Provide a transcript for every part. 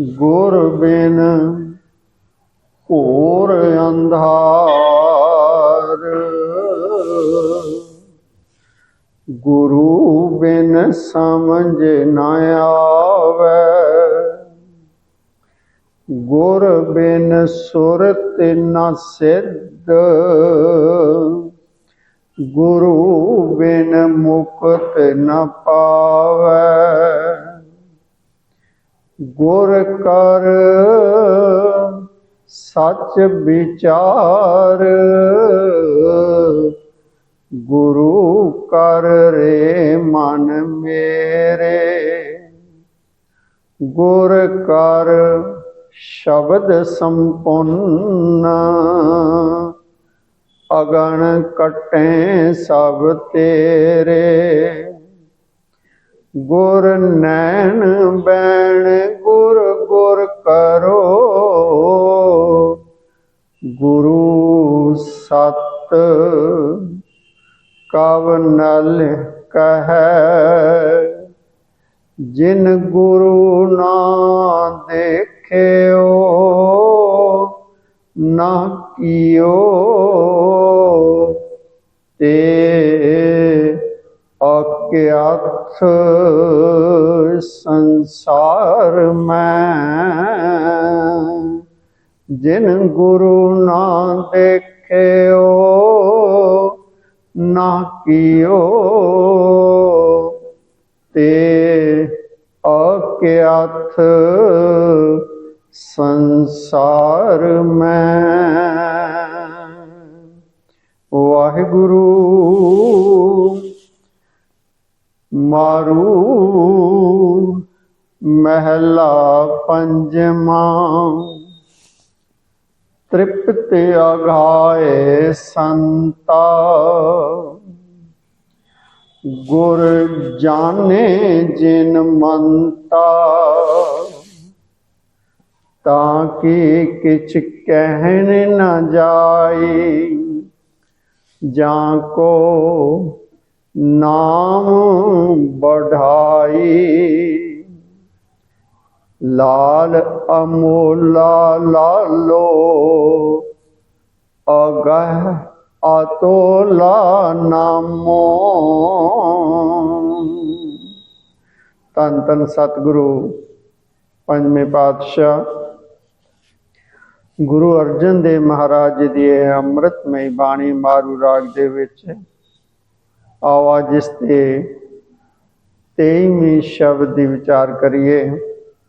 ਗੁਰ ਬਿਨ ਘੋਰ ਅੰਧਾਰ। ਗੁਰੂ ਬਿਨ ਸਮਝ ਨ ਆਵੇ। ਗੁਰ ਬਿਨ ਸੁਰਤ ਨਾ ਸਿੱਧ। ਗੁਰੂ ਬਿਨ ਮੁਕਤ ਨਾ ਪਾਵੇ। ਗੁਰ ਕਰ ਸੱਚ ਵਿਚਾਰ ਗੁਰੂ ਕਰ ਰੇ ਮਨ ਮੇਰੇ ਗੁਰ ਕਰ ਸ਼ਬਦ ਸੰਪੰਨ ਅਗਣ ਕਟੇ ਸਭ ਤੇਰੇ ਗੁਰ ਨੈਣ ਬੈਣ ਗੁਰ ਗੁਰ ਕਰੋ। ਗੁਰੂ ਸਤ ਕਵ ਨਲ ਕਹੈ, ਜਿਨ ਗੁਰੂ ਨਾ ਦੇਖਿਓ, ਨਾ ਕੀਓ। ਤੇ ਅਕਿਆਥ ਸੰਸਾਰ ਮੈਂ। ਜਿਨ ਗੁਰੂ ਨਾ ਦੇਖਿਓ ਨਾ ਕੀਓ। ਤੇ ਅਕਿਆਥ ਸੰਸਾਰ ਮੈਂ। ਵਾਹਿਗੁਰੂ ਮਾਰੂ ਮਹਿਲਾ ਪੰਜਵਾਂ। ਤ੍ਰਿਪਤ ਅਗਾਏ ਸੰਤਾ। ਗੁਰ ਜਾਣੇ ਜਿਨ ਮੰਤਾ, ਤਾਂ ਕਿ ਕਿਛ ਕਹਿਣ ਨਾ ਜਾਈ ਜਾਂ ਕੋ ਨਾਮ ਬਢਾਈ ਲਾਲ ਅਮੋਲਾ ਲਾਲੋ, ਅਗਹ ਅਤੋਲਾ ਨਾਮੋ। ਤਨ ਤਨ ਸਤਿਗੁਰੂ, ਪੰਜਵੇਂ ਪਾਤਸ਼ਾਹ, ਗੁਰੂ ਅਰਜਨ ਦੇਵ ਮਹਾਰਾਜ ਜੀ ਦੀ ਇਹ ਅੰਮ੍ਰਿਤਮਈ ਬਾਣੀ ਮਾਰੂ ਰਾਗ ਦੇ ਵਿੱਚ ਆਵਾਜ਼ ਇਸ ਤੇ 23ਵੀਂ ਸ਼ਬਦ ਦੀ ਵਿਚਾਰ ਕਰੀਏ,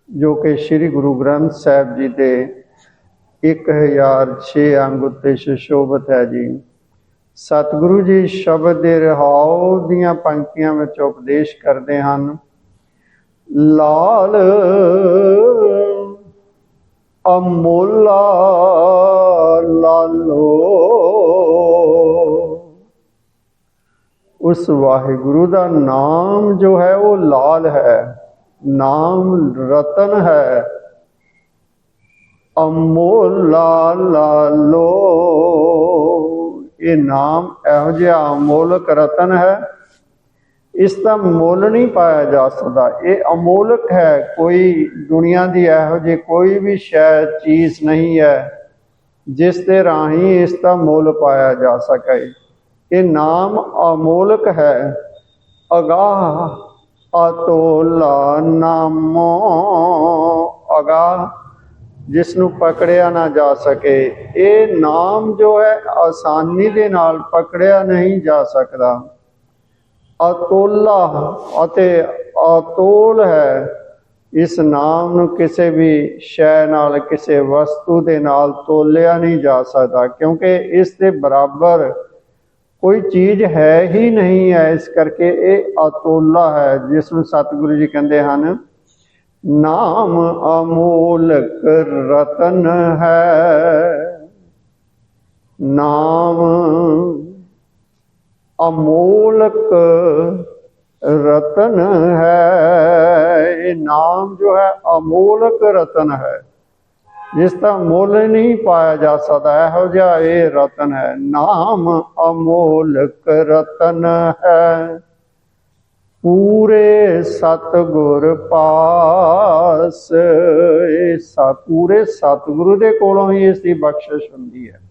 ਜੋ ਕਿ ਸ੍ਰੀ ਗੁਰੂ ਗ੍ਰੰਥ ਸਾਹਿਬ ਜੀ ਦੇ 1006 ਅੰਗ ਉੱਤੇ ਸੁਸ਼ੋਭਿਤ ਹੈ ਜੀ। ਸਤਿਗੁਰੂ ਜੀ ਸ਼ਬਦ ਦੇ ਰਹਾਉ ਦੀਆਂ ਪੰਕਤੀਆਂ ਵਿੱਚ ਉਪਦੇਸ਼ ਕਰਦੇ ਹਨ, ਲਾਲ ਅਮੋਲਾ ਲਾਲੋ ਉਸ ਵਾਹਿਗੁਰੂ ਦਾ ਨਾਮ ਜੋ ਹੈ ਉਹ ਲਾਲ ਹੈ, ਨਾਮ ਰਤਨ ਹੈ। ਅਮੋਲਾ ਲਾਲੋ ਇਹ ਨਾਮ ਇਹੋ ਜਿਹਾ ਅਮੋਲਕ ਰਤਨ ਹੈ। ਇਸ ਦਾ ਮੁੱਲ ਨਹੀਂ ਪਾਇਆ ਜਾ ਸਕਦਾ। ਇਹ ਅਮੋਲਕ ਹੈ, ਕੋਈ ਦੁਨੀਆ ਦੀ ਇਹੋ ਜਿਹੀ ਕੋਈ ਵੀ ਸ਼ੈ ਚੀਜ਼ ਨਹੀਂ ਹੈ, ਜਿਸ ਦੇ ਰਾਹੀਂ ਇਸ ਦਾ ਮੁੱਲ ਪਾਇਆ ਜਾ ਸਕੇ। ਇਹ ਨਾਮ ਅਮੋਲਕ ਹੈ। ਅਗਾਹ ਅਤੋਲਾ ਨਾਮੋ। ਅਗਾਹ ਜਿਸ ਨੂੰ ਪਕੜਿਆ ਨਾ ਜਾ ਸਕੇ। ਇਹ ਨਾਮ ਜੋ ਹੈ, ਆਸਾਨੀ ਦੇ ਨਾਲ ਪਕੜਿਆ ਨਹੀਂ ਜਾ ਸਕਦਾ। ਅਤੋਲਾ ਅਤੇ ਅਤੋਲ ਹੈ। ਇਸ ਨਾਮ ਨੂੰ ਕਿਸੇ ਵੀ ਸ਼ੈ ਨਾਲ, ਕਿਸੇ ਵਸਤੂ ਦੇ ਨਾਲ ਤੋਲਿਆ ਨਹੀਂ ਜਾ ਸਕਦਾ, ਕਿਉਂਕਿ ਇਸ ਦੇ ਬਰਾਬਰ ਕੋਈ ਚੀਜ਼ ਹੈ ਹੀ ਨਹੀਂ ਹੈ, ਇਸ ਕਰਕੇ ਇਹ ਅਤੋਲਾ ਹੈ, ਜਿਸ ਨੂੰ ਸਤਿਗੁਰੂ ਜੀ ਕਹਿੰਦੇ ਹਨ, ਨਾਮ ਅਮੋਲਕ ਰਤਨ ਹੈ। ਨਾਮ ਅਮੋਲਕ ਰਤਨ ਹੈ। ਇਹ ਨਾਮ ਜੋ ਹੈ, ਅਮੋਲਕ ਰਤਨ ਹੈ। ਜਿਸ ਦਾ ਮੁੱਲ ਨਹੀਂ ਪਾਇਆ ਜਾ ਸਕਦਾ, ਇਹੋ ਜਿਹਾ ਇਹ ਰਤਨ ਹੈ। ਨਾਮ ਅਮੋਲਕ ਰਤਨ ਹੈ। ਪੂਰੇ ਸਤਗੁਰ ਪਾਸ ਇਹ ਸਾ, ਪੂਰੇ ਸਤਗੁਰੂ ਦੇ ਕੋਲੋਂ ਹੀ ਇਸ ਦੀ ਬਖਸ਼ਿਸ਼ ਹੁੰਦੀ ਹੈ।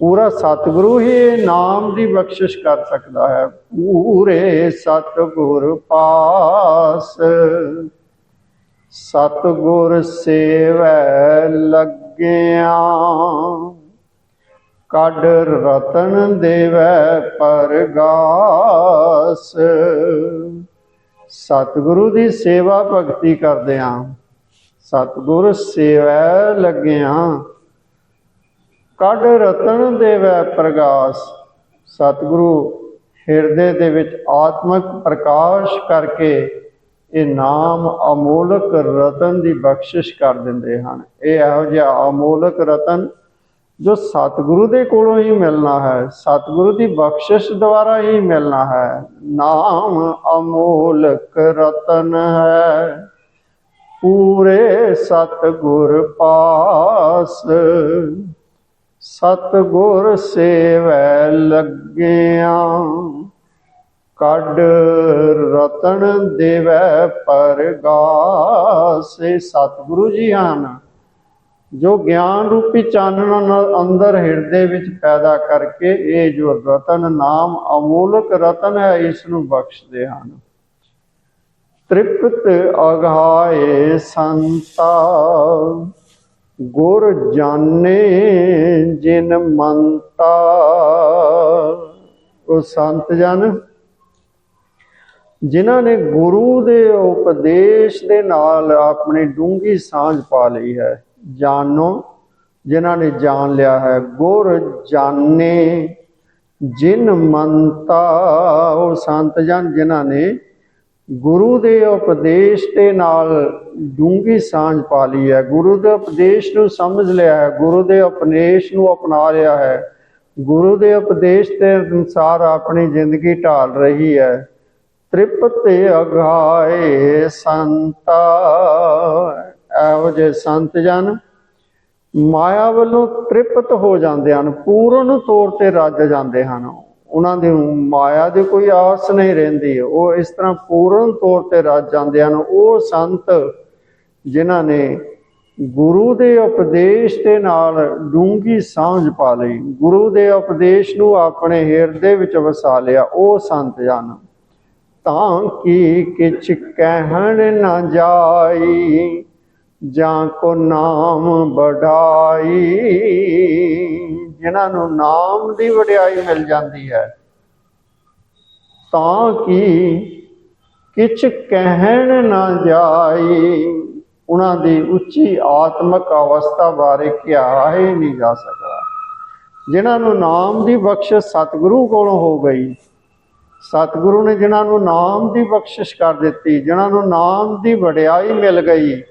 ਪੂਰਾ ਸਤਿਗੁਰੂ ਹੀ ਨਾਮ ਦੀ ਬਖਸ਼ਿਸ਼ ਕਰ ਸਕਦਾ ਹੈ। ਪੂਰੇ ਸਤਿਗੁਰ ਪਾਸ ਸਤਿਗੁਰ ਸੇਵੈ ਲੱਗਿਆ। ਕੱਢ ਰਤਨ ਦੇਵੈ ਪਰਗਾਸ। ਸਤਿਗੁਰੂ ਦੀ ਸੇਵਾ ਭਗਤੀ ਕਰਦਿਆਂ ਸਤਿਗੁਰ ਸੇਵੈ ਲੱਗਿਆ। ਕੱਢ ਰਤਨ ਦੇਵੈ ਪ੍ਰਗਾਸ। ਸਤਿਗੁਰੂ ਹਿਰਦੇ ਦੇ ਵਿੱਚ ਆਤਮਿਕ ਪ੍ਰਕਾਸ਼ ਕਰਕੇ ਇਹ ਨਾਮ ਅਮੋਲਕ ਰਤਨ ਦੀ ਬਖਸ਼ਿਸ਼ ਕਰ ਦਿੰਦੇ ਹਨ। ਇਹ ਇਹੋ ਜਿਹਾ ਅਮੋਲਕ ਰਤਨ ਜੋ ਸਤਿਗੁਰੂ ਦੇ ਕੋਲੋਂ ਹੀ ਮਿਲਣਾ ਹੈ। ਸਤਿਗੁਰੂ ਦੀ ਬਖਸ਼ਿਸ਼ ਦੁਆਰਾ ਹੀ ਮਿਲਣਾ ਹੈ। ਨਾਮ ਅਮੋਲਕ ਰਤਨ ਹੈ। ਪੂਰੇ ਸਤਿਗੁਰ ਪਾਸ, ਸਤਿਗੁਰ ਸੇਵੈ ਲੱਗਿਆ। ਕੱਢ ਰਤਨ ਦੇਵੈ ਪਰਗਾਸੇ। ਸਤਿਗੁਰੂ ਜੀ ਹਨ ਜੋ ਗਿਆਨ ਰੂਪੀ ਚਾਨਣ ਅੰਦਰ ਹਿਰਦੇ ਵਿੱਚ ਪੈਦਾ ਕਰਕੇ ਇਹ ਜੋ ਰਤਨ ਨਾਮ ਅਮੋਲਕ ਰਤਨ ਹੈ, ਇਸ ਨੂੰ ਬਖਸ਼ਦੇ ਹਨ। ਤ੍ਰਿਪਤ ਅਗਾਏ ਸੰਤਾ, ਗੁਰ ਜਾਣੇ ਜਿਨ ਮੰਤਾ। ਉਹ ਸੰਤ ਜਨ ਜਿਨ੍ਹਾਂ ਨੇ ਗੁਰੂ ਦੇ ਉਪਦੇਸ਼ ਦੇ ਨਾਲ ਆਪਣੀ ਡੂੰਗੀ ਸਾਂਝ ਪਾ ਲਈ ਹੈ। ਜਾਣੋ, ਜਿਨ੍ਹਾਂ ਨੇ ਜਾਣ ਲਿਆ ਹੈ, ਗੁਰ ਜਾਣੇ, ਜਿਨ ਮੰਤਾ ਉਹ ਸੰਤ ਜਨ, ਜਿਨ੍ਹਾਂ ਨੇ ਗੁਰੂ ਦੇ ਉਪਦੇਸ਼ ਦੇ ਨਾਲ ਡੂੰਗੀ ਸਾਂਝ ਪਾ ਲਈ ਹੈ। ਗੁਰੂ ਦੇ ਉਪਦੇਸ਼ ਨੂੰ ਸਮਝ ਲਿਆ ਹੈ, ਗੁਰੂ ਦੇ ਉਪਦੇਸ਼ ਨੂੰ ਅਪਣਾ ਲਿਆ ਹੈ। ਗੁਰੂ ਦੇ ਉਪਦੇਸ਼ ਦੇ ਅਨੁਸਾਰ ਆਪਣੀ ਜ਼ਿੰਦਗੀ ਢਾਲ ਰਹੀ ਹੈ। ਤ੍ਰਿਪਤ ਅਗਾਏ ਸੰਤਾ। ਇਹੋ ਜਿਹੇ ਸੰਤ ਜਨ ਮਾਇਆ ਵੱਲੋਂ ਤ੍ਰਿਪਤ ਹੋ ਜਾਂਦੇ ਹਨ, ਪੂਰਨ ਤੌਰ ਤੇ ਰੱਜ ਜਾਂਦੇ ਹਨ। ਉਹਨਾਂ ਦੀ ਮਾਇਆ ਦੀ ਕੋਈ ਆਸ ਨਹੀਂ ਰਹਿੰਦੀ। ਉਹ ਇਸ ਤਰ੍ਹਾਂ ਪੂਰਨ ਤੌਰ ਤੇ ਰੱਜ ਜਾਂਦੇ ਹਨ। ਉਹ ਸੰਤ ਜਿਨ੍ਹਾਂ ਨੇ ਗੁਰੂ ਦੇ ਉਪਦੇਸ਼ ਦੇ ਨਾਲ ਡੂੰਗੀ ਸਾਂਝ ਪਾ ਲਈ, ਗੁਰੂ ਦੇ ਉਪਦੇਸ਼ ਨੂੰ ਆਪਣੇ ਹਿਰਦੇ ਵਿੱਚ ਵਸਾ ਲਿਆ, ਉਹ ਸੰਤ ਜਨ। ਤਾਂ ਕੀ ਕਿਛ ਕਹਿਣ ਨਾ ਜਾਈ? ਜਾਂ ਕੋ ਨਾਮ ਬੜਾਈ ਜਿਨ੍ਹਾਂ ਨੂੰ ਨਾਮ ਦੀ ਵਡਿਆਈ ਮਿਲ ਜਾਂਦੀ ਹੈ, ਤਾਂ ਕਿ ਕਿਛ ਕਹਿਣ ਨਾ ਜਾਈ? ਉਹਨਾਂ ਦੀ ਉੱਚੀ ਆਤਮਿਕ ਅਵਸਥਾ ਬਾਰੇ ਕਿਹਾ ਹੀ ਨਹੀਂ ਜਾ ਸਕਦਾ। ਜਿਨ੍ਹਾਂ ਨੂੰ ਨਾਮ ਦੀ ਬਖਸ਼ਿਸ਼ ਸਤਿਗੁਰੂ ਕੋਲੋਂ ਹੋ ਗਈ ਸਤਿਗੁਰੂ ਨੇ ਜਿਨ੍ਹਾਂ ਨੂੰ ਨਾਮ ਦੀ ਬਖਸ਼ਿਸ਼ ਕਰ ਦਿੱਤੀ, ਜਿਨ੍ਹਾਂ ਨੂੰ ਨਾਮ ਦੀ ਵਡਿਆਈ ਮਿਲ ਗਈ,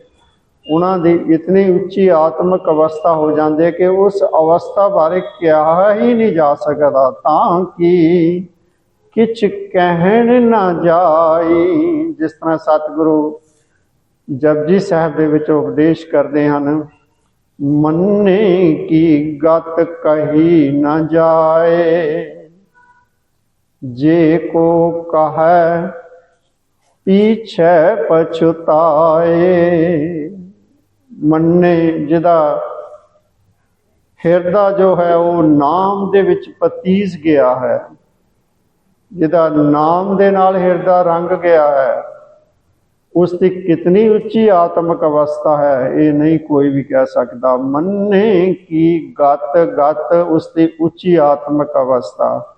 ਉਹਨਾਂ ਦੀ ਇਤਨੀ ਉੱਚੀ ਆਤਮਿਕ ਅਵਸਥਾ ਹੋ ਜਾਂਦੀ ਕਿ ਉਸ ਅਵਸਥਾ ਬਾਰੇ ਕਿਹਾ ਹੀ ਨਹੀਂ ਜਾ ਸਕਦਾ, ਤਾਂ ਕਿ ਕਿਛ ਕਹਿਣ ਨਾ ਜਾਈ। ਜਿਸ ਤਰ੍ਹਾਂ ਸਤਿਗੁਰੂ ਜਪਜੀ ਸਾਹਿਬ ਦੇ ਵਿੱਚ ਉਪਦੇਸ਼ ਕਰਦੇ ਹਨ, ਮੰਨੇ ਕੀ ਗਤ ਕਹੀ ਨਾ ਜਾਏ। ਜੇ ਕੋ ਕਹੈ, ਪੀਛੇ ਪਛਤਾਏ। ਮੰਨੇ ਜਿਹਦਾ ਹਿਰਦਾ ਜੋ ਹੈ, ਉਹ ਨਾਮ ਦੇ ਵਿੱਚ ਪਤੀਸ ਗਿਆ ਹੈ। ਜਿਹਦਾ ਨਾਮ ਦੇ ਨਾਲ ਹਿਰਦਾ ਰੰਗ ਗਿਆ ਹੈ, ਉਸ ਦੀ ਕਿਤਨੀ ਉੱਚੀ ਆਤਮਿਕ ਅਵਸਥਾ ਹੈ, ਇਹ ਨਹੀਂ ਕੋਈ ਵੀ ਕਹਿ ਸਕਦਾ। ਮੰਨੇ ਕੀ ਗਤ ਗਤ ਉਸ ਦੀ ਉੱਚੀ ਆਤਮਿਕ ਅਵਸਥਾ।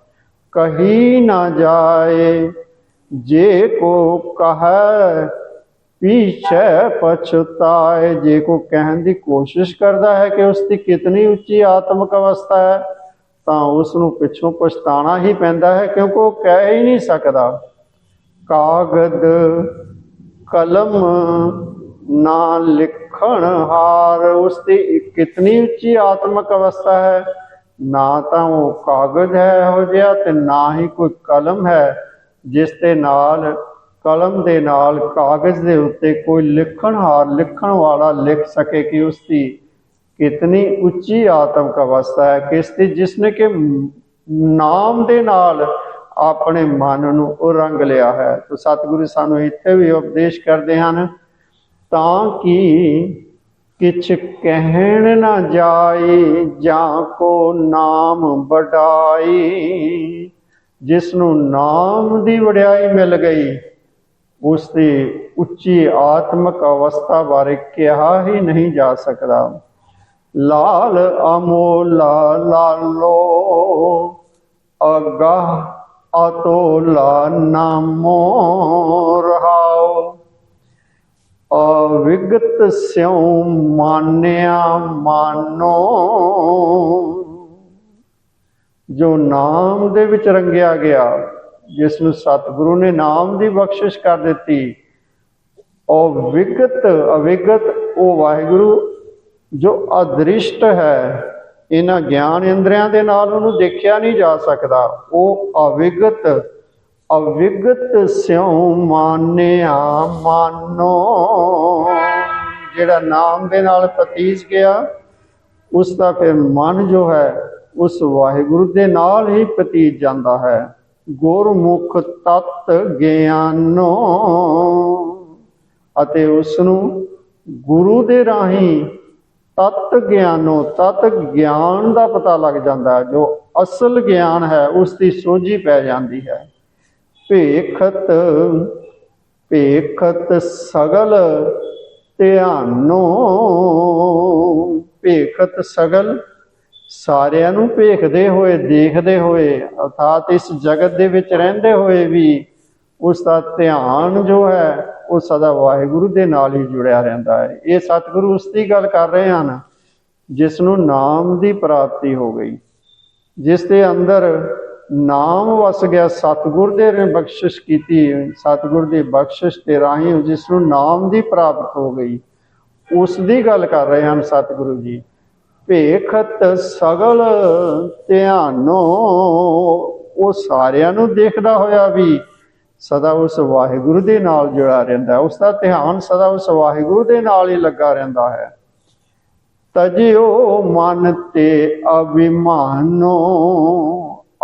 ਕਹੀ ਨਾ ਜਾਏ। ਜੇ ਕੋ ਕਹੈ, ਪੀਛੇ ਪਛਤਾਏ। ਜੇ ਕੋ ਕਹਿਣ ਦੀ ਕੋਸ਼ਿਸ਼ ਕਰਦਾ ਹੈ ਕਿ ਉਸ ਦੀ ਕਿਤਨੀ ਉੱਚੀ ਆਤਮਿਕ ਅਵਸਥਾ ਹੈ, ਤਾਂ ਉਸ ਨੂੰ ਪਿੱਛੋਂ ਪਛਤਾਣਾ ਹੀ ਪੈਂਦਾ ਹੈ, ਕਿਉਂਕਿ ਉਹ ਕਹਿ ਹੀ ਨਹੀਂ ਸਕਦਾ। ਕਾਗਦ ਕਲਮ ਨਾ ਲਿਖਣ ਹਾਰ, ਉਸ ਦੀ ਕਿਤਨੀ ਉੱਚੀ ਆਤਮਿਕ ਅਵਸਥਾ ਹੈ ਨਾ ਤਾਂ ਉਹ ਕਾਗਜ਼ ਹੈ ਇਹੋ ਜਿਹਾ ਤੇ ਨਾ ਹੀ ਕੋਈ ਕਲਮ ਹੈ, ਜਿਸ ਦੇ ਨਾਲ, ਕਲਮ ਦੇ ਨਾਲ ਕਾਗਜ਼ ਦੇ ਉੱਤੇ ਕੋਈ ਲਿਖਣ ਲਿਖਣ ਵਾਲਾ ਲਿਖ ਸਕੇ ਕਿ ਉਸ ਦੀ ਕਿਤਨੀ ਉੱਚੀ ਆਤਮਿਕ ਅਵਸਥਾ ਹੈ ਕਿਸ ਦੀ ਜਿਸਨੇ ਕਿ ਨਾਮ ਦੇ ਨਾਲ ਆਪਣੇ ਮਨ ਨੂੰ ਉਹ ਰੰਗ ਲਿਆ ਹੈ। ਤੋ ਸਤਿਗੁਰੂ ਸਾਨੂੰ ਇੱਥੇ ਵੀ ਉਪਦੇਸ਼ ਕਰਦੇ ਹਨ, ਤਾਂ ਕਿ ਕਿਛ ਕਹਿਣ ਨਾ ਜਾਏ, ਜਾਂ ਕੋ ਨਾਮ ਵਡਾਈ ਜਿਸ ਨੂੰ ਨਾਮ ਦੀ ਵਡਿਆਈ ਮਿਲ ਗਈ ਉਸ ਦੀ ਉੱਚੀ ਆਤਮਿਕ ਅਵਸਥਾ ਬਾਰੇ ਕਿਹਾ ਹੀ ਨਹੀਂ ਜਾ ਸਕਦਾ। ਲਾਲ ਅਮੋਲਾ ਲਾਲੋ ਅਗਾ ਅਤੋਲਾ ਨਾਮੋ ਰਹਾਓ ਅਵਿਗਤ ਸਿਉ ਮਾਨਿਆ ਮਾਨੋ। ਜੋ ਨਾਮ ਦੇ ਵਿੱਚ ਰੰਗਿਆ ਗਿਆ, ਜਿਸ ਨੂੰ ਸਤਿਗੁਰੂ ਨੇ ਨਾਮ ਦੀ ਬਖਸ਼ਿਸ਼ ਕਰ ਦਿੱਤੀ ਉਹ ਵਿਗਤ ਅਵਿਗਤ ਉਹ ਵਾਹਿਗੁਰੂ, ਜੋ ਅਦ੍ਰਿਸ਼ਟ ਹੈ, ਇਹਨਾਂ ਗਿਆਨ ਇੰਦਰੀਆਂ ਦੇ ਨਾਲ ਉਹਨੂੰ ਦੇਖਿਆ ਨਹੀਂ ਜਾ ਸਕਦਾ। ਉਹ ਅਵਿਗਤ ਅਵਿਗਤ ਸਿਉ ਮਾਨਿਆ ਮਾਨੋ। ਜਿਹੜਾ ਨਾਮ ਦੇ ਨਾਲ ਪਤੀਜ ਗਿਆ, ਉਸ ਦਾ ਫਿਰ ਮਨ ਜੋ ਹੈ, ਉਸ ਵਾਹਿਗੁਰੂ ਦੇ ਨਾਲ ਹੀ ਪਤੀਜ ਜਾਂਦਾ ਹੈ। ਗੁਰਮੁਖ ਤਤ ਗਿਆਨੋ। ਅਤੇ ਉਸ ਨੂੰ ਗੁਰੂ ਦੇ ਰਾਹੀਂ ਤਤ ਗਿਆਨੋ, ਤਤ ਗਿਆਨ ਦਾ ਪਤਾ ਲੱਗ ਜਾਂਦਾ ਹੈ। ਜੋ ਅਸਲ ਗਿਆਨ ਹੈ, ਉਸ ਦੀ ਸੋਝੀ ਪੈ ਜਾਂਦੀ ਹੈ। ਭੇਖਤ ਭੇਖਤ ਸਗਲ ਧਿਆਨੋ। ਭੇਖਤ ਸਗਲ ਸਾਰਿਆਂ ਨੂੰ ਭੇਖਦੇ ਹੋਏ, ਦੇਖਦੇ ਹੋਏ, ਅਰਥਾਤ ਇਸ ਜਗਤ ਦੇ ਵਿੱਚ ਰਹਿੰਦੇ ਹੋਏ ਵੀ ਉਸ ਦਾ ਧਿਆਨ ਜੋ ਹੈ, ਉਹ ਸਦਾ ਵਾਹਿਗੁਰੂ ਦੇ ਨਾਲ ਹੀ ਜੁੜਿਆ ਰਹਿੰਦਾ ਹੈ। ਇਹ ਸਤਿਗੁਰੂ ਉਸ ਦੀ ਗੱਲ ਕਰ ਰਹੇ ਹਨ, ਜਿਸ ਨੂੰ ਨਾਮ ਦੀ ਪ੍ਰਾਪਤੀ ਹੋ ਗਈ, ਜਿਸ ਦੇ ਅੰਦਰ ਨਾਮ ਵਸ ਗਿਆ, ਸਤਿਗੁਰ ਦੇ ਨੇ ਬਖਸ਼ਿਸ਼ ਕੀਤੀ, ਸਤਿਗੁਰ ਦੀ ਬਖਸ਼ਿਸ਼ ਦੇ ਰਾਹੀਂ ਜਿਸ ਨੂੰ ਨਾਮ ਦੀ ਪ੍ਰਾਪਤ ਹੋ ਗਈ, ਉਸ ਦੀ ਗੱਲ ਕਰ ਰਹੇ ਹਨ ਸਤਿਗੁਰੂ ਜੀ ਭੇਖਤ ਸਗਲ ਧਿਆਨੋ, ਉਹ ਸਾਰਿਆਂ ਨੂੰ ਦੇਖਦਾ ਹੋਇਆ ਵੀ ਸਦਾ ਉਸ ਵਾਹਿਗੁਰੂ ਦੇ ਨਾਲ ਜੁੜਾ ਰਹਿੰਦਾ ਹੈ। ਉਸ ਦਾ ਧਿਆਨ ਸਦਾ ਉਸ ਵਾਹਿਗੁਰੂ ਦੇ ਨਾਲ ਹੀ ਲੱਗਾ ਰਹਿੰਦਾ ਹੈ ਤਜਿਓ ਮਨ ਤੇ ਅਭਿਮਾਨੋ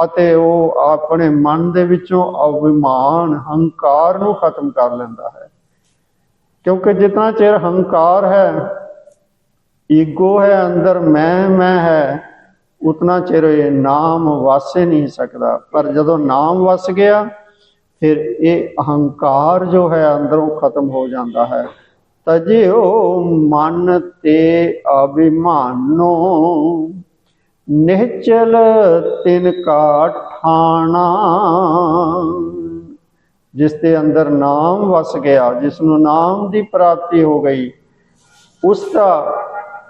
ਅਤੇ ਉਹ ਆਪਣੇ ਮਨ ਦੇ ਵਿੱਚੋਂ ਅਭਿਮਾਨ, ਹੰਕਾਰ ਨੂੰ ਖਤਮ ਕਰ ਲੈਂਦਾ ਹੈ। ਕਿਉਂਕਿ ਜਿਤਨਾ ਚਿਰ ਹੰਕਾਰ ਹੈ, ਈਗੋ ਹੈ ਅੰਦਰ, ਮੈਂ ਮੈਂ ਹੈ, ਉਤਨਾ ਚਿਰ ਇਹ ਨਾਮ ਵਾਸੇ ਨਹੀਂ ਸਕਦਾ। ਪਰ ਜਦੋਂ ਨਾਮ ਵਸ ਗਿਆ, ਫਿਰ ਇਹ ਅਹੰਕਾਰ ਜੋ ਹੈ ਅੰਦਰੋਂ ਖਤਮ ਹੋ ਜਾਂਦਾ ਹੈ। ਤਜਿਓ ਮਨ ਤੇ ਅਭਿਮਾਨੋ ਨਿਹਚਲ ਤਿਨ ਕਾ ਠਾਣਾ। ਜਿਸ ਦੇ ਅੰਦਰ ਨਾਮ ਵਸ ਗਿਆ, ਜਿਸ ਨੂੰ ਨਾਮ ਦੀ ਪ੍ਰਾਪਤੀ ਹੋ ਗਈ, ਉਸ ਦਾ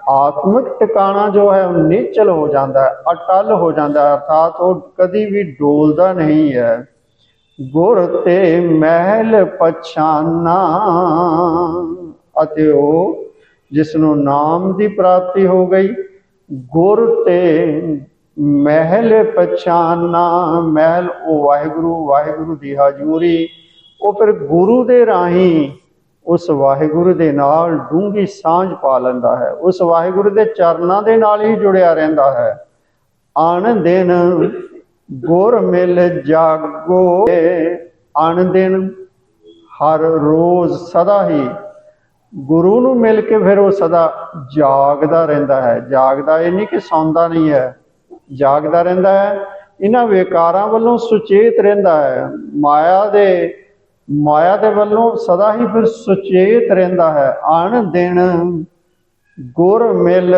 ਆਤਮਿਕ ਟਿਕਾਣਾ ਜੋ ਹੈ, ਉਹ ਨਿਚਲ ਹੋ ਜਾਂਦਾ ਹੈ, ਅਟਲ ਹੋ ਜਾਂਦਾ ਹੈ, ਅਰਥਾਤ ਉਹ ਕਦੀ ਵੀ ਡੋਲਦਾ ਨਹੀਂ ਹੈ। ਗੁਰ ਤੇ ਮਹਿਲ ਪਛਾਨਾ ਅਤੇ ਉਹ ਜਿਸ ਨੂੰ ਨਾਮ ਦੀ ਪ੍ਰਾਪਤੀ ਹੋ ਗਈ ਗੁਰ ਤੇ ਮਹਿਲ ਪਛਾਨਾ ਮਹਿਲ ਉਹ ਵਾਹਿਗੁਰੂ ਵਾਹਿਗੁਰੂ ਦੀ ਹਜ਼ੂਰੀ। ਉਹ ਫਿਰ ਗੁਰੂ ਦੇ ਰਾਹੀਂ ਉਸ ਵਾਹਿਗੁਰੂ ਦੇ ਨਾਲ ਡੂੰਗੀ ਸਾਂਝ ਪਾ ਲੈਂਦਾ ਹੈ। ਉਸ ਵਾਹਿਗੁਰੂ ਦੇ ਚਰਨਾਂ ਦੇ ਨਾਲ ਹੀ ਜੁੜਿਆ ਰਹਿੰਦਾ ਹੈ। ਆਣ ਦਿਨ ਗੁਰ ਮਿਲ ਜਾਗੋ। ਆਣ ਦਿਨ ਹਰ ਰੋਜ਼ ਸਦਾ ਹੀ ਗੁਰੂ ਨੂੰ ਮਿਲ ਕੇ ਫਿਰ ਉਹ ਸਦਾ ਜਾਗਦਾ ਰਹਿੰਦਾ ਹੈ। ਜਾਗਦਾ ਇਹ ਨਹੀਂ ਕਿ ਸੌਂਦਾ ਨਹੀਂ ਹੈ। ਜਾਗਦਾ ਰਹਿੰਦਾ ਹੈ। ਇਹਨਾਂ ਵਿਕਾਰਾਂ ਵੱਲੋਂ ਸੁਚੇਤ ਰਹਿੰਦਾ ਹੈ। ਮਾਇਆ ਦੇ ਮਾਇਆ ਦੇ ਵੱਲੋਂ ਸਦਾ ਹੀ ਫਿਰ ਸੁਚੇਤ ਰਹਿੰਦਾ ਹੈ। ਅਣ ਦਿਨ ਗੁਰ ਮਿਲ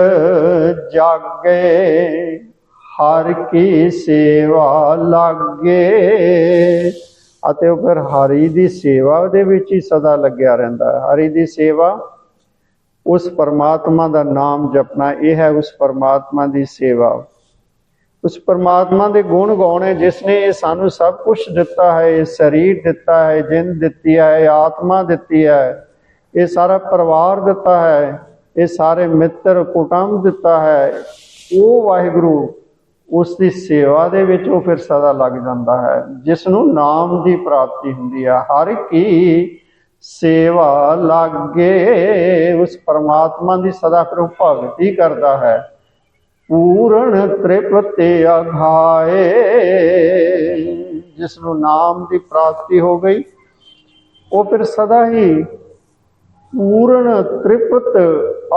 ਜਾਗੇ, ਹਰ ਕੀ ਸੇਵਾ ਲਾਗੇ। ਅਤੇ ਉਹ ਫਿਰ ਹਰੀ ਦੀ ਸੇਵਾ ਦੇ ਵਿੱਚ ਹੀ ਸਦਾ ਲੱਗਿਆ ਰਹਿੰਦਾ ਹੈ। ਹਰੀ ਦੀ ਸੇਵਾ, ਉਸ ਪਰਮਾਤਮਾ ਦਾ ਨਾਮ ਜਪਣਾ, ਇਹ ਹੈ ਉਸ ਪਰਮਾਤਮਾ ਦੀ ਸੇਵਾ। ਉਸ ਪਰਮਾਤਮਾ ਦੇ ਗੁਣ ਗਾਉਣੇ, ਜਿਸ ਨੇ ਇਹ ਸਾਨੂੰ ਸਭ ਕੁਝ ਦਿੱਤਾ ਹੈ, ਇਹ ਸਰੀਰ ਦਿੱਤਾ ਹੈ ਜਿੰਦ ਦਿੱਤੀ ਹੈ, ਇਹ ਆਤਮਾ ਦਿੱਤੀ ਹੈ, ਇਹ ਸਾਰਾ ਪਰਿਵਾਰ ਦਿੱਤਾ ਹੈ, ਇਹ ਸਾਰੇ ਮਿੱਤਰ, ਕੁਟੰਬ ਦਿੱਤਾ ਹੈ, ਉਹ ਵਾਹਿਗੁਰੂ ਉਸ ਦੀ ਸੇਵਾ ਦੇ ਵਿੱਚ ਉਹ ਫਿਰ ਸਦਾ ਲੱਗ ਜਾਂਦਾ ਹੈ। ਜਿਸ ਨੂੰ ਨਾਮ ਦੀ ਪ੍ਰਾਪਤੀ ਹੁੰਦੀ ਹੈ ਹਰ ਕੀ ਸੇਵਾ ਲਾਗੇ, ਉਸ ਪਰਮਾਤਮਾ ਦੀ ਸਦਾ ਫਿਰ ਉਹ ਭਗਤੀ ਕਰਦਾ ਹੈ। ਪੂਰਨ ਤ੍ਰਿਪਤ ਅਘਾਏ ਜਿਸ ਨੂੰ ਨਾਮ ਦੀ ਪ੍ਰਾਪਤੀ ਹੋ ਗਈ, ਉਹ ਫਿਰ ਸਦਾ ਹੀ ਪੂਰਨ ਤ੍ਰਿਪਤ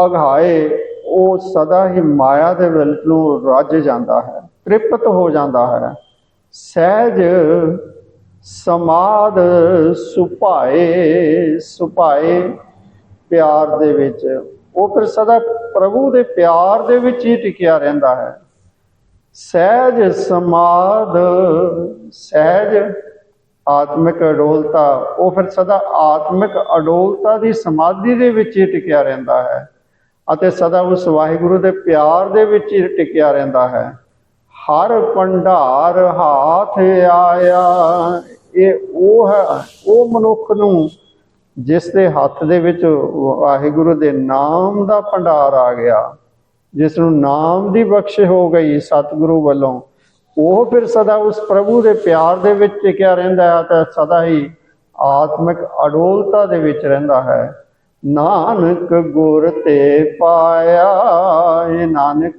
ਅਘਾਏ ਉਹ ਸਦਾ ਹੀ ਮਾਇਆ ਦੇ ਵਿੱਚ ਨੂੰ ਰੱਜ ਜਾਂਦਾ ਹੈ, ਤ੍ਰਿਪਤ ਹੋ ਜਾਂਦਾ ਹੈ। ਸਹਿਜ ਸਮਾਦ ਸੁਭਾਏ ਸੁਭਾਏ ਪਿਆਰ ਦੇ ਵਿੱਚ। ਉਹ ਫਿਰ ਸਦਾ ਪ੍ਰਭੂ ਦੇ ਪਿਆਰ ਦੇ ਵਿੱਚ ਹੀ ਟਿਕਿਆ ਰਹਿੰਦਾ ਹੈ। ਸਹਿਜ ਸਮਾਦ, ਸਹਿਜ ਆਤਮਿਕ ਅਡੋਲਤਾ, ਉਹ ਫਿਰ ਸਦਾ ਆਤਮਿਕ ਅਡੋਲਤਾ ਦੀ ਸਮਾਧੀ ਦੇ ਵਿੱਚ ਹੀ ਟਿਕਿਆ ਰਹਿੰਦਾ ਹੈ। ਅਤੇ ਸਦਾ ਉਸ ਵਾਹਿਗੁਰੂ ਦੇ ਪਿਆਰ ਦੇ ਵਿੱਚ ਹੀ ਟਿਕਿਆ ਰਹਿੰਦਾ ਹੈ। ਹਰ ਭੰਡਾਰ ਹਾਥ ਆਇਆ। ਇਹ ਉਹ ਹੈ, ਉਹ ਮਨੁੱਖ ਨੂੰ ਜਿਸ ਦੇ ਹੱਥ ਦੇ ਵਿੱਚ ਵਾਹਿਗੁਰੂ ਦੇ ਨਾਮ ਦਾ ਭੰਡਾਰ ਆ ਗਿਆ, ਜਿਸ ਨੂੰ ਨਾਮ ਦੀ ਬਖਸ਼ ਹੋ ਗਈ ਸਤਿਗੁਰੂ ਵੱਲੋਂ, ਉਹ ਫਿਰ ਸਦਾ ਉਸ ਪ੍ਰਭੂ ਦੇ ਪਿਆਰ ਦੇ ਵਿੱਚ ਟਿਕਿਆ ਰਹਿੰਦਾ ਹੈ ਤੇ ਸਦਾ ਹੀ ਆਤਮਿਕ ਅਡੋਲਤਾ ਦੇ ਵਿੱਚ ਰਹਿੰਦਾ ਹੈ। ਨਾਨਕ ਗੁਰ ਤੇ ਪਾਇਆ। ਇਹ ਨਾਨਕ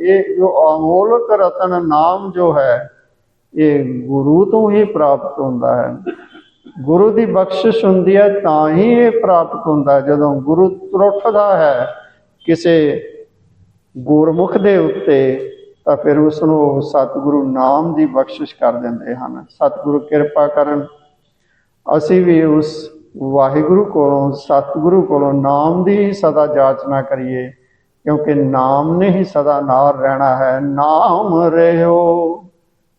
ਇਹ ਜੋ ਅਮੋਲਕ ਰਤਨ ਨਾਮ ਜੋ ਹੈ ਇਹ ਗੁਰੂ ਤੋਂ ਹੀ ਪ੍ਰਾਪਤ ਹੁੰਦਾ ਹੈ। ਗੁਰੂ ਦੀ ਬਖਸ਼ਿਸ਼ ਹੁੰਦੀ ਹੈ, ਤਾਂ ਹੀ ਇਹ ਪ੍ਰਾਪਤ ਹੁੰਦਾ ਹੈ। ਜਦੋਂ ਗੁਰੂ ਤਰੁੱਠਦਾ ਹੈ ਕਿਸੇ ਗੁਰਮੁਖ ਦੇ ਉੱਤੇ, ਤਾਂ ਫਿਰ ਉਸ ਨੂੰ ਸਤਿਗੁਰੂ ਨਾਮ ਦੀ ਬਖਸ਼ਿਸ਼ ਕਰ ਦਿੰਦੇ ਹਨ। ਸਤਿਗੁਰੂ ਕਿਰਪਾ ਕਰਨ। ਅਸੀਂ ਵੀ ਉਸ ਵਾਹਿਗੁਰੂ ਕੋਲੋਂ, ਸਤਿਗੁਰੂ ਕੋਲੋਂ ਨਾਮ ਦੀ ਹੀ ਸਦਾ ਜਾਚਨਾ ਕਰੀਏ, ਕਿਉਂਕਿ ਨਾਮ ਨੇ ਹੀ ਸਦਾ ਨਾਲ ਰਹਿਣਾ ਹੈ। ਨਾਮ ਰਹਿਓ,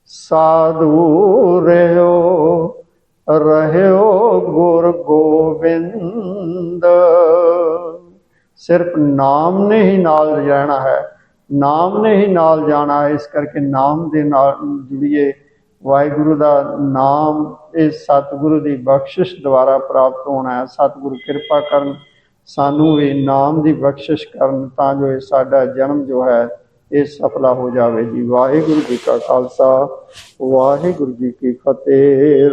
ਸਾਧੂ ਰਹਿਓ ਰਹਿਓ ਗੁਰ ਗੋਬਿੰਦ। ਸਿਰਫ ਨਾਮ ਨੇ ਹੀ ਨਾਲ ਰਹਿਣਾ ਹੈ, ਨਾਮ ਨੇ ਹੀ ਨਾਲ ਜਾਣਾ ਇਸ ਕਰਕੇ ਨਾਮ ਦੇ ਨਾਲ ਜੁੜੀਏ। ਵਾਹਿਗੁਰੂ ਦਾ ਨਾਮ ਇਹ ਸਤਿਗੁਰੂ ਦੀ ਬਖਸ਼ਿਸ਼ ਦੁਆਰਾ ਪ੍ਰਾਪਤ ਹੋਣਾ ਹੈ। ਸਤਿਗੁਰੂ ਕਿਰਪਾ ਕਰਨ ਸਾਨੂੰ ਵੀ ਨਾਮ ਦੀ ਬਖਸ਼ਿਸ਼ ਕਰਨ ਤਾਂ ਜੋ ਇਹ ਸਾਡਾ ਜਨਮ ਜੋ ਹੈ, ਇਹ ਸਫਲਾ ਹੋ ਜਾਵੇ ਜੀ। ਵਾਹਿਗੁਰੂ ਜੀ ਕਾ ਖਾਲਸਾ, ਵਾਹਿਗੁਰੂ ਜੀ ਕੀ ਫਤਿਹ।